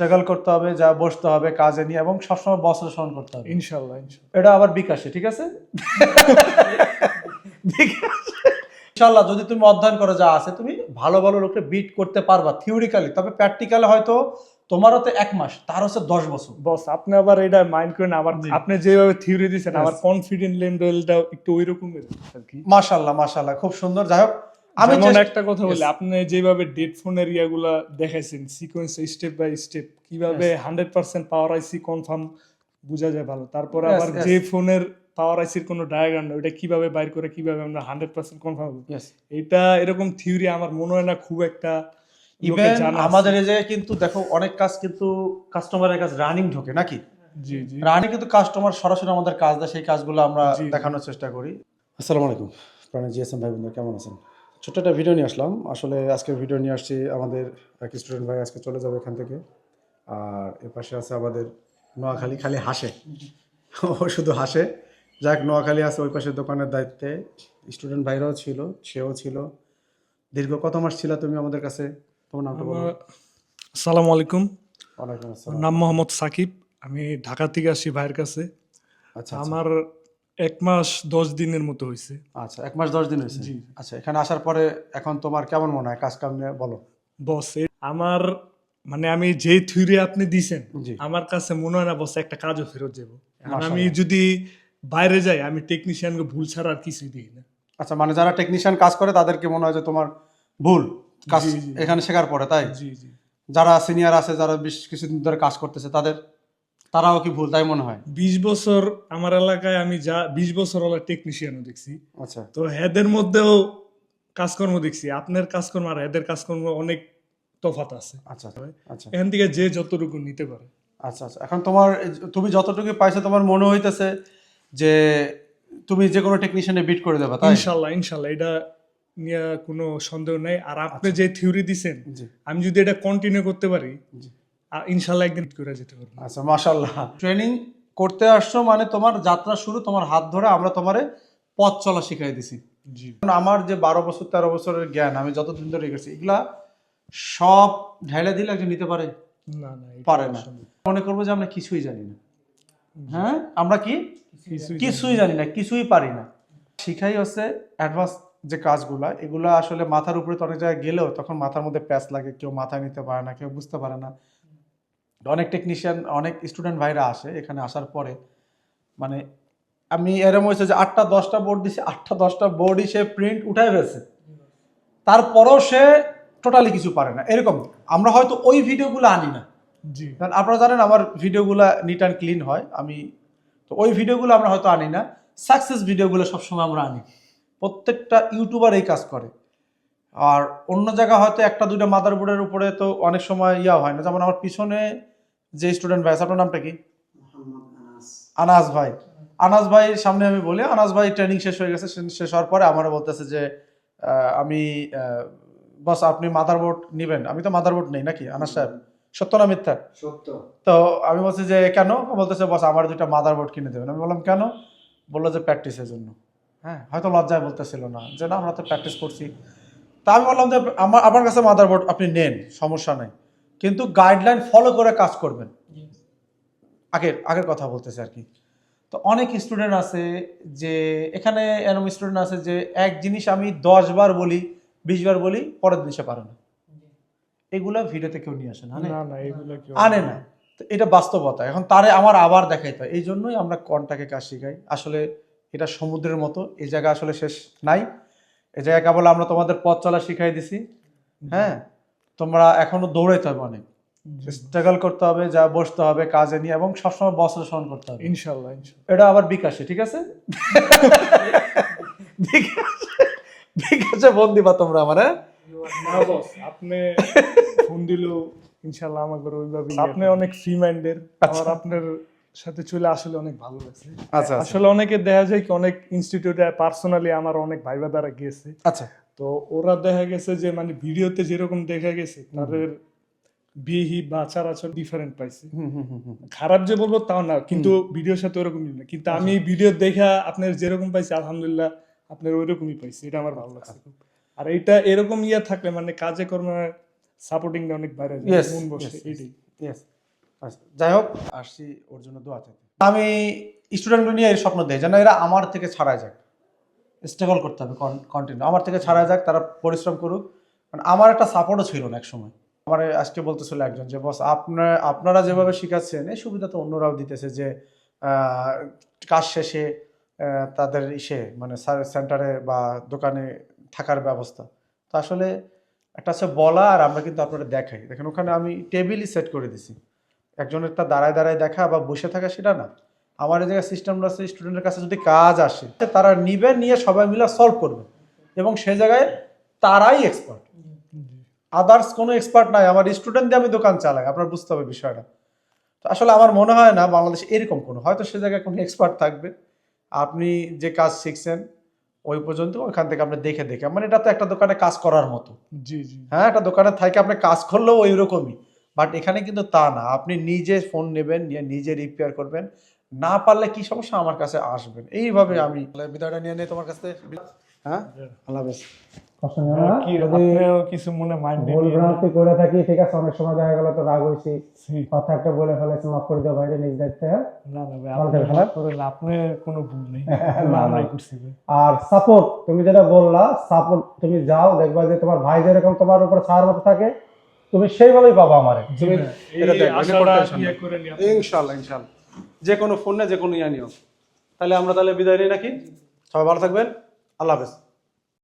Struggle করতে হবে যা বসতে হবে কাজে নিয়ে এবং সবসময় বস স্মরণ করতে হবে ইনশাল্লাহ ইনশাল্লাহ এটা আবার বিকাশে ঠিক আছে। ইনশাল্লাহ যদি তুমি অধ্যয়ন করে যা আছে তুমি ভালো ভালো লোককে বিট করতে পারবা থিওরিক্যালি তবে প্র্যাকটিক্যালে হয়তো তোমারও তো এক মাস তার হচ্ছে দশ বছর বস আপনি আবার এটা মাইন্ড করেন আবার জি। আপনি যেভাবে থিওরি দিচ্ছেন. আমার কনফিডেন্ট লেভেলটা একটু ওই রকমের কি মাশাল্লাহ মাশাল্লাহ খুব সুন্দর যাই হোক আমি যেমন একটা কথা বলি আপনি যেভাবে ডেট ফোনের ইয়াগুলা দেখাইছেন সিকোয়েন্স স্টেপ বাই স্টেপ কীভাবে hundred percent power IC confirm বোঝা যায় ভালো। তারপর আবার যে ফোনের পাওয়ার আইসির কোনো ডায়াগ্রাম না ওটা কীভাবে বাইর করে কীভাবে আমরা হান্ড্রেড পার্সেন্ট কনফার্ম Yes. এটা এরকম থিওরি আমার মনে হয় না খুব একটা ইভেন আমাদের এই যে কিন্তু দেখো অনেক কাজ কিন্তু কাস্টমারের কাছে রানিং ঢোকে নাকি? জি জি। রানিং কিন্তু কাস্টমার সরাসরি আমাদের কাজ দেয় সেই কাজগুলো আমরা। দেখানোর চেষ্টা করি। আসসালামু আলাইকুম। প্রাণী জিএসএম ভাই কেমন আছেন? ছোট্ট একটা ভিডিও নিয়ে আসলাম। আসলে আজকের ভিডিও নিয়ে আসছি আমাদের এক স্টুডেন্ট ভাই আজকে চলে যাবে এখান থেকে। আর এ পাশে আছে আমাদের নোয়াখালী খালি হাসে। ও শুধু হাসে। যাক নোয়াখালী আছে ওই পাশে দোকানের দায়িত্বে। স্টুডেন্ট ভাইরাও ছিল সেও ছিল। দীর্ঘ কত মাস ছিল তুমি আমাদের কাছে? তোমার নামটা বলো। আলাইকুম। ওয়ালাইকুম আসসালাম। নাম মোহাম্মদ সাকিব। আমি ঢাকা থেকে আসি ভাইয়ের কাছে। আচ্ছা আচ্ছা। আমার এক মাস দশ দিনের মতো হয়েছে। আচ্ছা এক মাস দশ দিন হয়েছে? জি। আচ্ছা এখানে আসার পরে এখন তোমার কেমন মনে হয়? কাজ কাম নিয়ে বলো। বস এ- আমার মানে আমি যে থিওরি আপনি দিছেন জি। আমার কাছে মনে হয় না বস একটা কাজও ফেরত যাব। আমি মাশাআল্লাহ। যদি বাইরে যাই আমি টেকনিশিয়ানকে ভুল ছাড়া আর কিছুই দিই না। আচ্ছা মানে যারা টেকনিশিয়ান কাজ করে তাদেরকে মনে হয় যে তোমার ভুল কাজ জি, জি। এখানে শেখার পরে তাই? জি জি। যারা সিনিয়র আছে যারা বেশ কিছুদিন ধরে কাজ করতেছে তাদের তারাও কি ভুল তাই মনে হয়? বিশ বছর আমার এলাকায় আমি যা বিশ বছর হলো টেকনিশিয়ানও দেখছি। আচ্ছা। তো হেদের মধ্যেও কাজকর্ম দেখছি। আপনার কাজকর্ম আর হেদের কাজকর্ম অনেক তফাত আছে। আচ্ছা আচ্ছা এখান থেকে যে যতটুকু নিতে পারে। আচ্ছা আচ্ছা। এখন তোমার তুমি যতটুকু পাইছো তোমার মনে হইতেছে যে তুমি যে কোনো টেকনিশিয়ানে বিট করে দেবা তাই? ইনশাল্লাহ ইনশাল্লাহ। এটা নিয়ে কোনো সন্দেহ নেই। আর আপনি যে থিওরি দিছেন আমি যদি এটা কন্টিনিউ করতে পারি ইনশাল্লাহ একদিন করে যেতে পারব। আচ্ছা মাশাল্লাহ ট্রেনিং করতে আসছো মানে তোমার যাত্রা শুরু তোমার হাত ধরে আমরা তোমারে পথ চলা শিখাই দিছি। জি। আমার যে বারো বছর তেরো বছরের জ্ঞান আমি যতদিন ধরে গেছি এগুলা সব ঢেলে দিলে একজন নিতে পারে? না না পারে না। মনে করব যে আমরা কিছুই জানি না। হ্যাঁ? আমরা কি? কিছুই কিছুই জানি না কিছুই পারি না। শিখাই হচ্ছে অ্যাডভান্স যে কাজগুলা এগুলা আসলে মাথার উপরে তো অনেক জায়গায় গেলেও তখন মাথার মধ্যে প্যাচ লাগে কেউ মাথায় নিতে পারে না কেউ বুঝতে পারে না। অনেক টেকনিশিয়ান অনেক স্টুডেন্ট ভাইরা আসে এখানে আসার পরে। মানে আমি এরম হয়েছে যে আটটা দশটা বোর্ড দিছে আটটা দশটা বোর্ডই সে প্রিন্ট উঠাই ফেলছে। তারপরও সে টোটালি কিছু পারে না। এরকম আমরা হয়তো ওই ভিডিওগুলো আনি না। জি। কারণ আপনারা জানেন আমার ভিডিওগুলো নিট অ্যান্ড ক্লিন হয় আমি তো ওই ভিডিওগুলো আমরা হয়তো আনি না। সাকসেস ভিডিওগুলো সবসময় আমরা আনি। প্রত্যেকটা ইউটিউবার এই কাজ করে। আর অন্য জায়গা হয়তো একটা দুইটা মাদারবোর্ডের উপরে তো অনেক সময় ইয়া হয় না। যেমন আমার পিছনে যে স্টুডেন্ট ভাই আপনার নামটা কি? আনাস। ভাই। আনাস ভাইয়ের সামনে আমি বলি আনাস ভাই ট্রেনিং শেষ হয়ে গেছে শেষ হওয়ার পরে আমার বলতেছে যে আমি বস আপনি মাদারবোর্ড নেবেন। আমি তো মাদারবোর্ড নেই নাকি আনাস সাহেব? সত্য না মিথ্যা? সত্য। তো আমি বলছি যে কেন? বলতেছে বস আমার দুইটা মাদারবোর্ড কিনে দেবেন। আমি বললাম কেন? বলল যে প্র্যাকটিসের জন্য। হ্যাঁ হয়তো লজ্জায় বলতেছিল না যে না আমরা তো প্র্যাকটিস করছি। তা আমি বললাম যে আমার আমার কাছে মাদারবোর্ড আপনি নেন সমস্যা নেই। কিন্তু গাইডলাইন ফলো করে কাজ করবেন। আগের আগের কথা বলতেছে আর কি। তো অনেক স্টুডেন্ট আছে যে এখানে এরকম স্টুডেন্ট আছে যে এক জিনিস আমি দশ বার বলি বিশ বার বলি পরের দিন সে পারে না। এগুলা ভিডিওতে কেউ নিয়ে আসে না আনে? না না এগুলো কেউ আনে না। তো এটা বাস্তবতা। এখন তারে আমার আবার দেখাইতে হয়। এই জন্যই আমরা কনটাকে কাজ শিখাই। আসলে এটা সমুদ্রের মতো এই জায়গা আসলে শেষ নাই। এই জায়গায় কেবল আমরা তোমাদের পথ চলা শিখাই দিছি। হ্যাঁ? তোমরা এখনও দৌড়াইতে হবে অনেক। স্ট্রাগল করতে হবে যা বসতে হবে কাজে নিয়ে এবং সবসময় বসের স্মরণ করতে হবে। ইনশাল্লাহ ইনশাল্লাহ। এটা আবার বিকাশে ঠিক আছে? বিকাশে ফোন দিবা তোমরা আমার হ্যাঁ? আপনি ফোন দিলেও ইনশাল্লাহ আমাকে ওইভাবে আপনি অনেক ফ্রি মাইন্ডের আচ্ছা। আর আপনার সাথে চলে আসলে অনেক ভালো লাগছে। আচ্ছা আচ্ছা। আসলে অনেকে দেখা যায় কি অনেক ইনস্টিটিউটে পার্সোনালি আমার অনেক ভাইবা দ্বারা গিয়েছে। আচ্ছা। তো ওরা দেখা গেছে যে মানে ভিডিওতে যেরকম দেখা গেছে তাদের বিহি বা আচার আচরণ ডিফারেন্ট পাইছে। খারাপ যে বলব তাও না কিন্তু ভিডিওর সাথে ওরকম না। কিন্তু আমি ভিডিও দেখা আপনার যেরকম পাইছি আলহামদুলিল্লাহ আপনার ওইরকমই পাইছি। এটা আমার ভালো লাগছে আর এটা এরকম ইয়ে থাকলে মানে কাজে কর্মে সাপোর্টিংটা অনেক বাইরে যায় মন বসে ইয়েস আচ্ছা যাই হোক আসছি ওর জন্য দোয়া চাইতে। আমি স্টুডেন্টগুলো নিয়ে এর স্বপ্ন দেয় যেন এরা আমার থেকে ছাড়া যাক। স্ট্রাগল করতে হবে কন্টিনিউ আমার থেকে ছাড়া যাক, তারা পরিশ্রম করুক। মানে আমার একটা সাপোর্টও ছিল না এক সময় আমার আজকে বলতেছিল একজন যে, বস আপনার আপনারা যেভাবে শিখাচ্ছেন, এই সুবিধা তো অন্যরাও দিতেছে যে কাজ শেষে তাদের ইসে মানে সেন্টারে বা দোকানে থাকার ব্যবস্থা। তো আসলে একটা আছে বলা আর আমরা কিন্তু আপনারা দেখাই। দেখেন, ওখানে আমি টেবিলই সেট করে দিছি। একজনের তা দাঁড়ায় দাঁড়ায় দেখা বা বসে থাকা সেটা না। আমার এই জায়গায় সিস্টেমটা আছে স্টুডেন্টের কাছে যদি কাজ আসে তারা নিবে নিয়ে সবাই মিলে সলভ করবে। এবং সে জায়গায় তারাই এক্সপার্ট আদার্স কোনো এক্সপার্ট নাই আমার স্টুডেন্ট দিয়ে আমি দোকান চালাই আপনার বুঝতে হবে বিষয়টা। তো আসলে আমার মনে হয় না বাংলাদেশে এরকম কোনো হয়তো সে জায়গায় কোনো এক্সপার্ট থাকবে। আপনি যে কাজ শিখছেন ওই পর্যন্ত ওইখান থেকে আপনি দেখে দেখে মানে এটা তো একটা দোকানে কাজ করার মতো। জি জি। হ্যাঁ একটা দোকানে থাকে আপনি কাজ করলেও ওই রকমই বাট এখানে কিন্তু তা না আপনি নিজে ফোন নেবেন নিয়ে নিজে রিপেয়ার করবেন না পারলে কি সমস্যা? আমার কাছে আসবেন। এইভাবে আমি বিদায়টা নিয়ে নেই তোমার কাছে হ্যাঁ? আল্লাহ হাফেজ। মনে করে থাকি ঠিক আছে অনেক সময় দেখা গেল তো রাগ হয়েছি কথা একটা বলে ফেলেছি মাফ করে দেওয়া বাইরে নিজ দায়িত্বে? না না ভাই ভালো আপনি থাকবেন? করেন আপনার কোনো ভুল নেই। না, আমরাই না। করছি ভাই। আর সাপোর্ট তুমি যেটা বললা সাপোর্ট তুমি যাও দেখবা যে তোমার ভাই যেরকম তোমার উপর ছাড় মতো থাকে তুমি সেইভাবেই পাবো আমারে। তুমি ইয়ে ইনশাল্লাহ ইনশাল্লাহ। যে কোনো ফোন নেই যে কোনো ইয়া নিয়েও তাহলে আমরা তাহলে বিদায় নিই নাকি? সবাই ভালো থাকবেন। আল্লাহ হাফেজ।